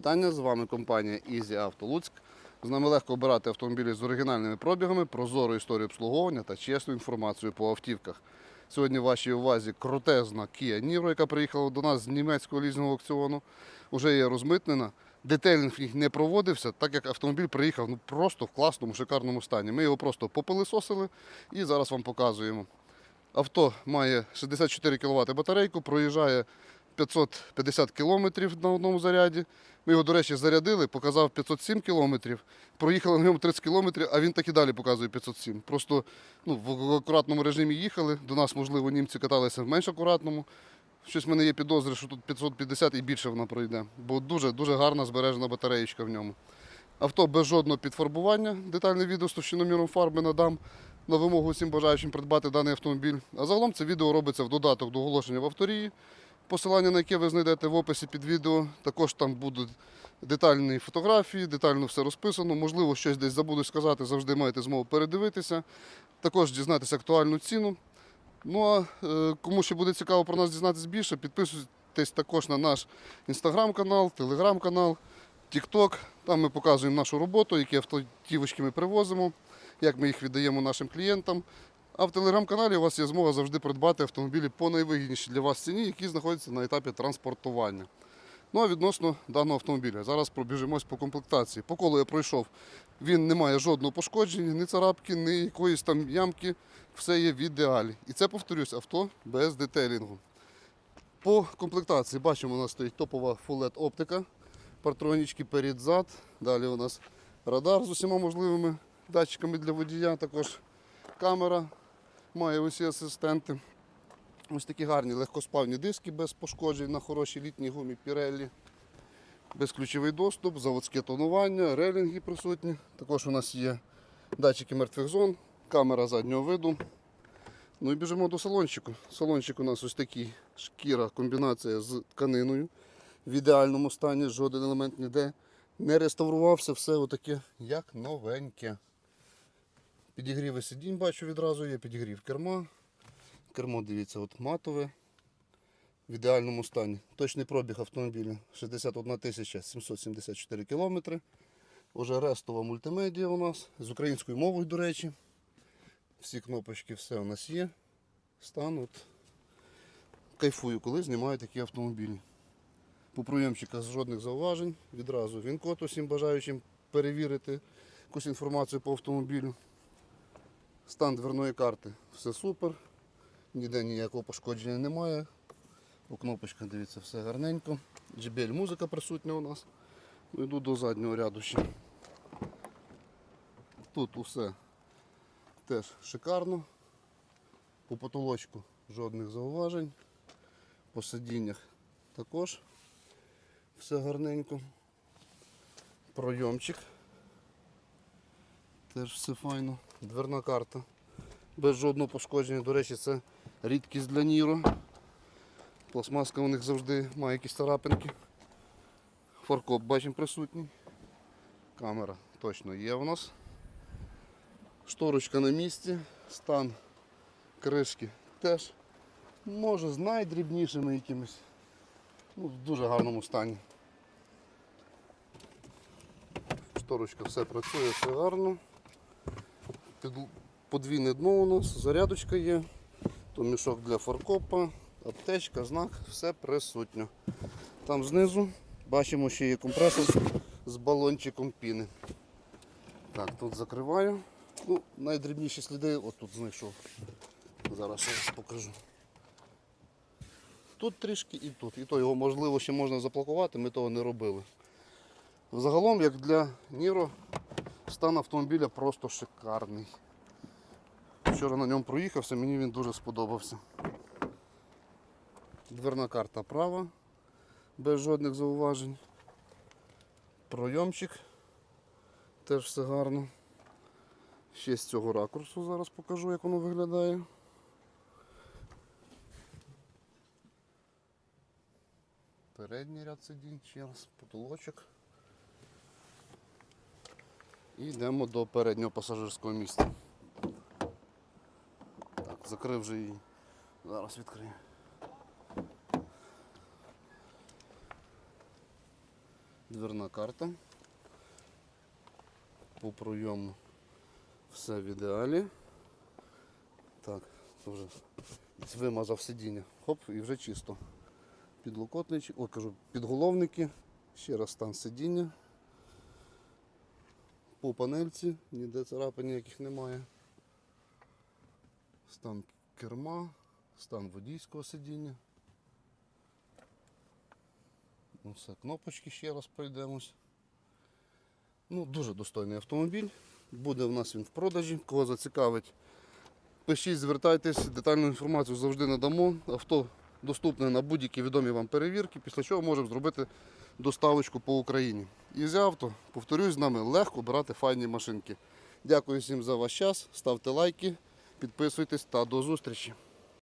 вітання. З вами компанія Easy Auto Луцьк. З нами легко обирати автомобілі з оригінальними пробігами, прозору історію обслуговування та чесну інформацію по автівках. Сьогодні в вашій увазі крутезна Kia Niro, яка приїхала до нас з німецького лізного аукціону. Уже є розмитнена. Детельних їх не проводився, так як автомобіль приїхав ну, просто в класному, шикарному стані. Ми його просто попилисосили і зараз вам показуємо. Авто має 64 кВт батарейку, проїжджає 550 км на одному заряді. Ми його, до речі, зарядили, показав 507 км. Проїхали на ньому 30 км, а він так і далі показує 507. Просто ну, в акуратному режимі їхали. До нас, можливо, німці каталися в менш акуратному. Щось в мене є підозри, що тут 550 і більше вона пройде. Бо дуже, дуже гарна збережена батареєчка в ньому. Авто без жодного підфарбування. Детальне відео з товщиноміром фарби надам на вимогу всім бажаючим придбати даний автомобіль. А загалом це відео робиться в додаток до оголошення в авторії, посилання на яке ви знайдете в описі під відео. Також там будуть детальні фотографії, детально все розписано. Можливо, щось десь забуду сказати, завжди маєте змогу передивитися. Також дізнатися актуальну ціну. Ну а е, кому ще буде цікаво про нас дізнатися більше, підписуйтесь також на наш інстаграм-канал, телеграм-канал, тікток. Там ми показуємо нашу роботу, які автівочки ми привозимо, як ми їх віддаємо нашим клієнтам. А в телеграм-каналі у вас є змога завжди придбати автомобілі по найвигіднішій для вас ціні, які знаходяться на етапі транспортування. Ну а відносно даного автомобіля. Зараз пробіжимось по комплектації. По колу я пройшов. Він не має жодного пошкодження, ні царапки, ні якоїсь там ямки. Все є в ідеалі. І це, повторюсь, авто без детейлінгу. По комплектації бачимо, у нас стоїть топова фулет оптика, партронічки перед-зад. Далі у нас радар з усіма можливими датчиками для водія, також камера має усі асистенти. Ось такі гарні легкоспавні диски без пошкоджень на хорошій літній гумі Pirelli. Безключовий доступ, заводське тонування, релінги присутні. Також у нас є датчики мертвих зон, камера заднього виду. Ну і біжимо до салончику. Салончик у нас ось такий шкіра, комбінація з тканиною. В ідеальному стані, жоден елемент ніде не реставрувався, все отаке як новеньке. Підігріви сидінь бачу відразу є, підігрів керма. Кермо, дивіться, от матове. В ідеальному стані. Точний пробіг автомобіля 61 774 кілометри. Уже рестова мультимедіа у нас з українською мовою, до речі. Всі кнопочки, все у нас є. Стан от. Кайфую, коли знімаю такі автомобілі. По прийомчиках жодних зауважень. Відразу він код усім бажаючим перевірити якусь інформацію по автомобілю. Стан дверної карти. Все супер. Ніде ніякого пошкодження немає. У кнопочках дивіться, все гарненько. JBL музика присутня у нас. Ну, Йду до заднього ряду ще. Тут усе теж шикарно. По потолочку жодних зауважень. По сидіннях також все гарненько. Пройомчик. Теж все файно. Дверна карта. Без жодного пошкодження. До речі, це рідкість для Ніро. Пластмаска у них завжди має якісь царапинки. Фаркоп бачимо присутній. Камера точно є у нас. Шторочка на місці, стан кришки теж може з найдрібнішими якимись. Ну, в дуже гарному стані. Шторочка все працює, все гарно. Подвійне дно у нас, зарядочка є, то мішок для фаркопа, аптечка, знак, все присутньо. Там знизу бачимо, що є компресор з балончиком піни. Так, тут закриваю. Ну, найдрібніші сліди отут знайшов. Зараз ще раз покажу. Тут трішки і тут. І то його можливо ще можна заплакувати, ми того не робили. Загалом, як для Ніро, стан автомобіля просто шикарний. Вчора на ньому проїхався, мені він дуже сподобався. Дверна карта права, без жодних зауважень. Пройомчик теж все гарно. Ще з цього ракурсу зараз покажу, як воно виглядає. Передній ряд сидінь, ще раз, потолочок. І йдемо до переднього пасажирського місця. Так, закрив вже її. Зараз відкрию. дверна карта. По пройому все в ідеалі. Так, вже вимазав сидіння. Хоп, і вже чисто. Підлокотничі, о, кажу, підголовники. Ще раз стан сидіння. По панельці, ніде царапин ніяких немає. Стан керма, стан водійського сидіння. Ну все, кнопочки ще раз пройдемось. Ну, дуже достойний автомобіль. Буде в нас він в продажі. Кого зацікавить, пишіть, звертайтесь, детальну інформацію завжди надамо. Авто доступне на будь-які відомі вам перевірки, після чого можемо зробити доставочку по Україні. І з авто, повторюсь, з нами легко брати файні машинки. Дякую всім за ваш час. Ставте лайки, підписуйтесь та до зустрічі.